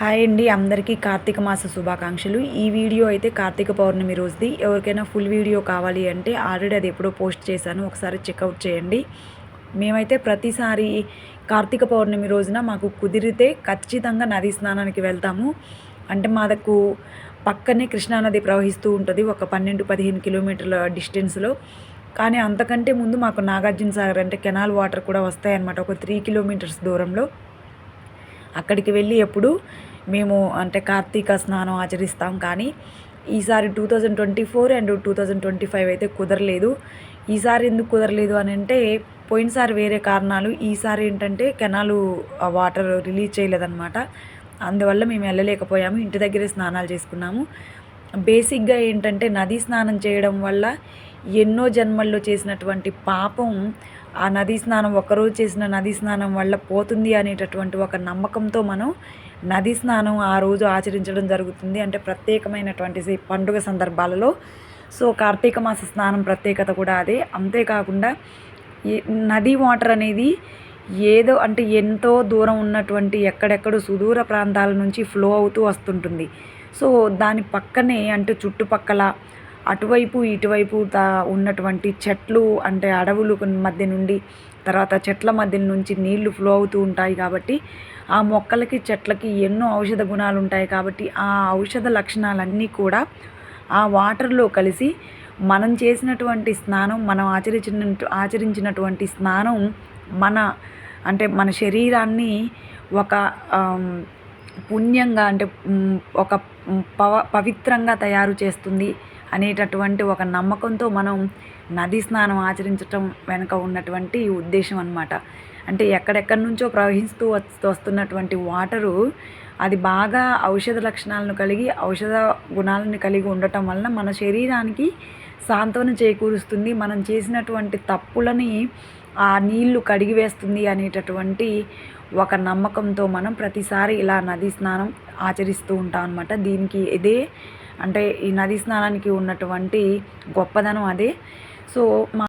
Hi అండి అందరికీ కార్తీక మాస శుభాకాంక్షలు. ఈ వీడియో అయితే కార్తీక పౌర్ణమి రోజుది. ఎవరికైనా ఫుల్ వీడియో కావాలి అంటే ఆల్రెడీ అది ఎప్పుడో పోస్ట్ చేశాను. ఒకసారి చెక్అవుట్ చేయండి. మేమైతే ప్రతిసారి కార్తీక పౌర్ణమి రోజున మాకు కుదిరితే ఖచ్చితంగా నదీ స్నానానికి వెళ్తాము. అంటే మాదకు పక్కనే కృష్ణానది ప్రవహిస్తూ ఉంటుంది. ఒక పన్నెండు పదిహేను కిలోమీటర్ల డిస్టెన్స్లో కానీ అంతకంటే ముందు మాకు నాగార్జున సాగర్ అంటే కెనాల్ వాటర్ కూడా వస్తాయన్నమాట. ఒక త్రీ కిలోమీటర్స్ దూరంలో. అక్కడికి వెళ్ళి ఎప్పుడు మేము అంటే కార్తీక స్నానం ఆచరిస్తాం కానీ ఈసారి two thousand twenty four and two thousand twenty five అయితే కుదరలేదు. ఈసారి ఎందుకు కుదరలేదు అని అంటే పోయినసారి వేరే కారణాలు. ఈసారి ఏంటంటే కెనాలు వాటర్ రిలీజ్ చేయలేదన్నమాట. అందువల్ల మేము వెళ్ళలేకపోయాము. ఇంటి దగ్గరే స్నానాలు చేసుకున్నాము. బేసిక్గా ఏంటంటే నదీ స్నానం చేయడం వల్ల ఎన్నో జన్మల్లో చేసినటువంటి పాపం ఆ నదీ స్నానం ఒకరోజు చేసిన నదీ స్నానం వల్ల పోతుంది అనేటటువంటి ఒక నమ్మకంతో మనం నదీ స్నానం ఆ రోజు ఆచరించడం జరుగుతుంది. అంటే ప్రత్యేకమైనటువంటి పండుగ సందర్భాలలో. సో కార్తీక మాస స్నానం ప్రత్యేకత కూడా అదే. అంతేకాకుండా ఈ నదీ వాటర్ అనేది ఏదో అంటే ఎంతో దూరం ఉన్నటువంటి ఎక్కడెక్కడో సుదూర ప్రాంతాల నుంచి ఫ్లో అవుతూ వస్తుంటుంది. సో దాని పక్కనే అంటే చుట్టుపక్కల అటువైపు ఇటువైపు తా ఉన్నటువంటి చెట్లు అంటే అడవులు మధ్య నుండి తర్వాత చెట్ల మధ్య నుంచి నీళ్ళు ఫ్లో అవుతూ ఉంటాయి కాబట్టి ఆ మొక్కలకి చెట్లకి ఎన్నో ఔషధ గుణాలు ఉంటాయి కాబట్టి ఆ ఔషధ లక్షణాలన్నీ కూడా ఆ వాటర్లో కలిసి మనం చేసినటువంటి స్నానం మనం ఆచరించిన ఆచరించినటువంటి స్నానం మన అంటే మన శరీరాన్ని ఒక పుణ్యంగా అంటే ఒక పవ పవిత్రంగా తయారు చేస్తుంది అనేటటువంటి ఒక నమ్మకంతో మనం నదీ స్నానం ఆచరించటం వెనుక ఉన్నటువంటి ఉద్దేశం అనమాట అంటే ఎక్కడెక్కడి నుంచో ప్రవహిస్తూ వస్తున్నటువంటి వాటరు అది బాగా ఔషధ లక్షణాలను కలిగి ఔషధ గుణాలను కలిగి ఉండటం వలన మన శరీరానికి సాంత్వన చేకూరుస్తుంది. మనం చేసినటువంటి తప్పులని ఆ నీళ్ళు కడిగివేస్తుంది అనేటటువంటి ఒక నమ్మకంతో మనం ప్రతిసారి ఇలా నదీ స్నానం ఆచరిస్తూ ఉంటాం అనమాట దీనికి ఇదే అంటే ఈ నదీ స్నానానికి ఉన్నటువంటి గొప్పదనం అదే. సో మా